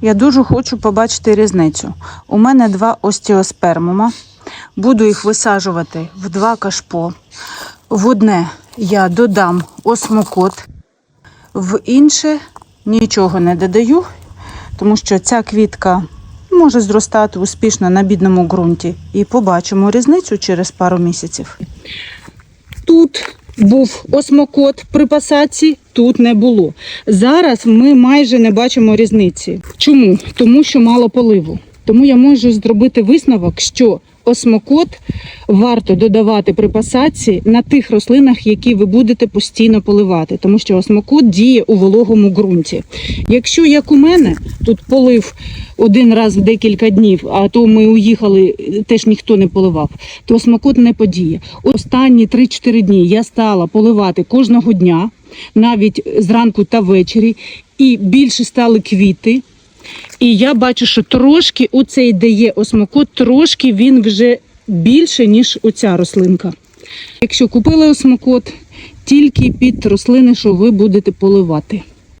Я дуже хочу побачити різницю. У мене два остеоспермума. Буду їх висаджувати в два кашпо. В одне я додам осмокот, в інше нічого не додаю, тому що ця квітка може зростати успішно на бідному ґрунті. І побачимо різницю через пару місяців. Тут був осмокот при посадці, тут не було. Зараз ми майже не бачимо різниці. Чому? Тому що мало поливу. Тому я можу зробити висновок, що осмокот варто додавати при посадці на тих рослинах, які ви будете постійно поливати, тому що осмокот діє у вологому ґрунті. Якщо як у мене тут полив один раз в декілька днів, а то ми уїхали, теж ніхто не поливав, то осмокот не подіє. Останні 3-4 дні я стала поливати кожного дня, навіть зранку та ввечері, і більше стали квіти. І я бачу, що трошки у цей де є осмокот, трошки він вже більше, ніж оця рослинка. Якщо купили осмокот, тільки під рослини, що ви будете поливати.